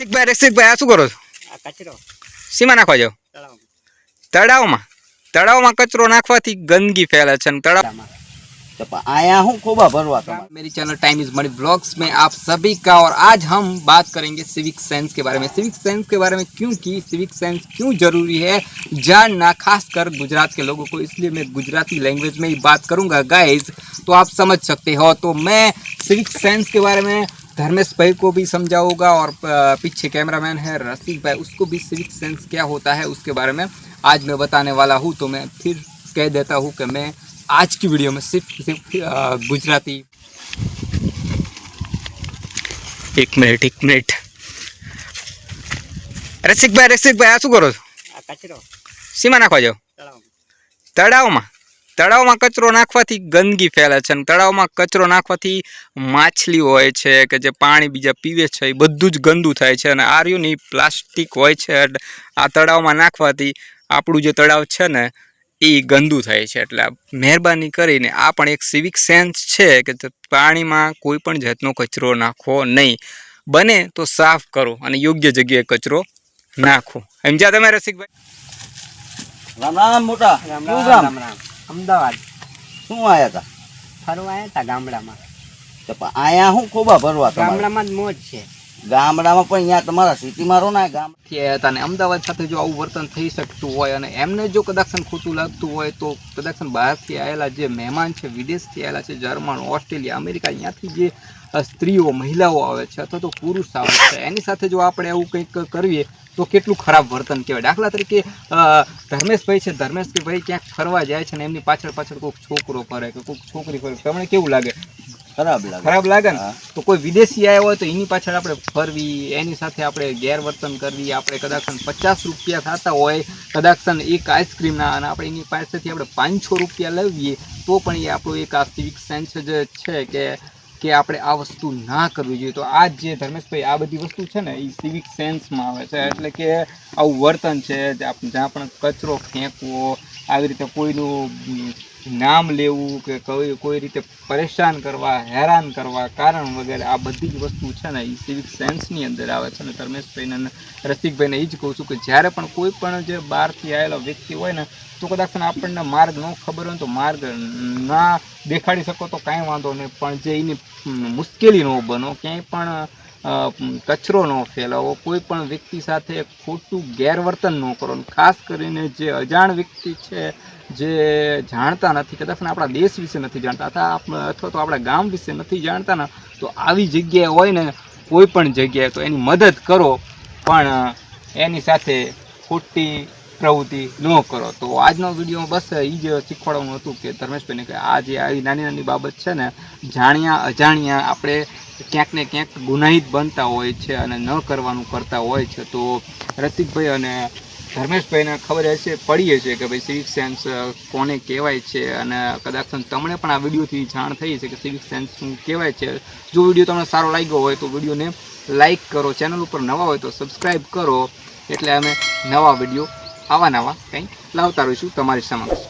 રસિકભાઈ રસિકભાઈ આ શું કરો છો આ કચરો સીમા નાખવા જાવ તળાવમાં તળાવમાં તળાવમાં કચરો નાખવાથી ગંદકી ફેલે છે અને તળાવ तो प- आया हूँ खूबा भरवा तुम्हारा मेरी channel time is money blogs में आप सभी का और आज हम बात करेंगे सिविक सेंस के बारे में सिविक सेंस के बारे में क्योंकि सिविक सेंस क्यों जरूरी है जानना खासकर गुजरात के लोगों को इसलिए मैं गुजराती लैंग्वेज में ही बात करूंगा गाइज तो आप समझ सकते हो तो मैं सिविक सेंस के बारे में धर्मेश भाई को भी समझाऊंगा और अ, पीछे कैमरामैन है रसिक भाई उसको भी सिविक सेंस क्या होता है उसके बारे में आज मैं बताने वाला हूँ तो मैं फिर कह देता हूँ कि मैं आज की वीडियो में सिर्फ सिर्फ अ, गुजराती એક મિનિટ એક મિનિટ રસિકભાઈ રસિકભાઈ આ શું કરો છો આ કચરો સીમા નાખવા જાવ તળાવમાં તળાવમાં કચરો નાખવાથી ગંદકી ફેલે છે અને તળાવમાં કચરો નાખવાથી માછલી હોય છે કે જે પાણી બીજા પીવે છે એ બધું જ ગંદુ થાય છે અને આર્યુની પ્લાસ્ટિક હોય છે આ તળાવમાં નાખવાથી આપણું જે તળાવ છે ને એ ગંદુ થાય છે. એટલે મહેરબાની કરીને આ પણ એક સિવિક સેન્સ છે કે પાણીમાં કોઈ પણ જાતનો કચરો નાખવો નહીં. બને તો સાફ કરો અને યોગ્ય જગ્યાએ કચરો નાખો. જ્યાં તમે રસિકભાઈ રામ રામ મોટા. રામ રામ રામ રામ. અમદાવાદ. શું આવ્યા હતા ફરવા આવ્યા હતા ગામડામાં. તો આયા હું ખૂબા ભરવા ગામડામાં જ મોજ છે. ગામડામાં પણ અહીંયા તમારા સિટીમાં રહો ને હતા અને અમદાવાદ સાથે જો આવું વર્તન થઈ શકતું હોય અને એમને જો કદાચન ખોટું લાગતું હોય તો કદાચન બહારથી આવેલા જે મહેમાન છે, વિદેશથી આવેલા છે, જર્મન, ઓસ્ટ્રેલિયા, અમેરિકા, અહીંયાથી જે સ્ત્રીઓ, મહિલાઓ આવે છે અથવા તો પુરુષ આવે છે, એની સાથે જો આપણે એવું કંઈક કરીએ તો કેટલું ખરાબ વર્તન કહેવાય. દાખલા તરીકે ધર્મેશભાઈ છે, ધર્મેશભાઈ ક્યાંક ફરવા જાય છે ને એમની પાછળ પાછળ કોઈક છોકરો ફરે કે કોઈક છોકરી ફરે. તમને કેવું લાગે? ખરાબ લાગે. ખરાબ લાગે ને? તો કોઈ વિદેશી આવ્યો હોય તો એની પાછળ આપણે ફરવી એની સાથે આપણે ગેરવર્તન કરવી આપણે કદાચ પચાસ રૂપિયા થતા હોય કદાચ એક આઈસ્ક્રીમના અને આપણે એની પાસેથી આપણે પાંચસો રૂપિયા લેવીએ તો પણ એ આપણો એક આ સિવિક સેન્સ જ છે કે કે આપણે આ વસ્તુ ના કરવી જોઈએ. તો આ જે ધર્મેશભાઈ આ બધી વસ્તુ છે ને એ સિવિક સેન્સમાં આવે છે. એટલે કે આવું વર્તન છે જ્યાં પણ કચરો ફેંકવો આવી રીતે કોઈનું નામ લેવું કે કોઈ કોઈ રીતે પરેશાન કરવા, હેરાન કરવા કારણ વગેરે, આ બધી જ વસ્તુ છે ને એ સિવિક સેન્સની અંદર આવે છે ને ધર્મેશભાઈને રસિકભાઈને એ જ કહું છું કે જ્યારે પણ કોઈ પણ જે બહારથી આવેલો વ્યક્તિ હોય ને, તો કદાચ આપણને માર્ગ ન ખબર હોય તો માર્ગ ના દેખાડી શકો તો કાંઈ વાંધો નહીં. પણ જે એની મુશ્કેલી ન બનો, ક્યાંય પણ કચરો ન ફેલાવો, કોઈ પણ વ્યક્તિ સાથે ખોટું ગેરવર્તન ન કરો. ખાસ કરીને જે અજાણ વ્યક્તિ છે, જે જાણતા નથી, કદાચ આપણા દેશ વિશે નથી જાણતા, અથવા અથવા તો આપણા ગામ વિશે નથી જાણતા ને, તો આવી જગ્યાએ હોય ને, કોઈ પણ જગ્યાએ, તો એની મદદ કરો. પણ એની સાથે ખોટી પ્રવૃત્તિ ન કરો. તો આજનો વીડિયો બસ એ જ શીખવાડવાનું હતું કે ધર્મેશભાઈને કે આ જે આવી નાની નાની બાબત છે ને જાણ્યા અજાણ્યા આપણે ક્યાંક ને ક્યાંક ગુનાહિત બનતા હોય છે અને ન કરવાનું કરતા હોય છે. તો રસિકભાઈ અને ધર્મેશભાઈને ખબર હશે, પડીએ છે કે ભાઈ સિવિક સેન્સ કોને કહેવાય છે અને કદાચ તમને પણ આ વિડીયોથી જાણ થઈ છે કે સિવિક સેન્સ શું કહેવાય છે. જો વીડિયો તમને સારો લાગ્યો હોય તો વિડીયોને લાઇક કરો, ચેનલ ઉપર નવા હોય તો સબસ્ક્રાઈબ કરો. એટલે અમે નવા વીડિયો, આવા નવા કંઈક લાવતા રહીશું તમારી સમક્ષ.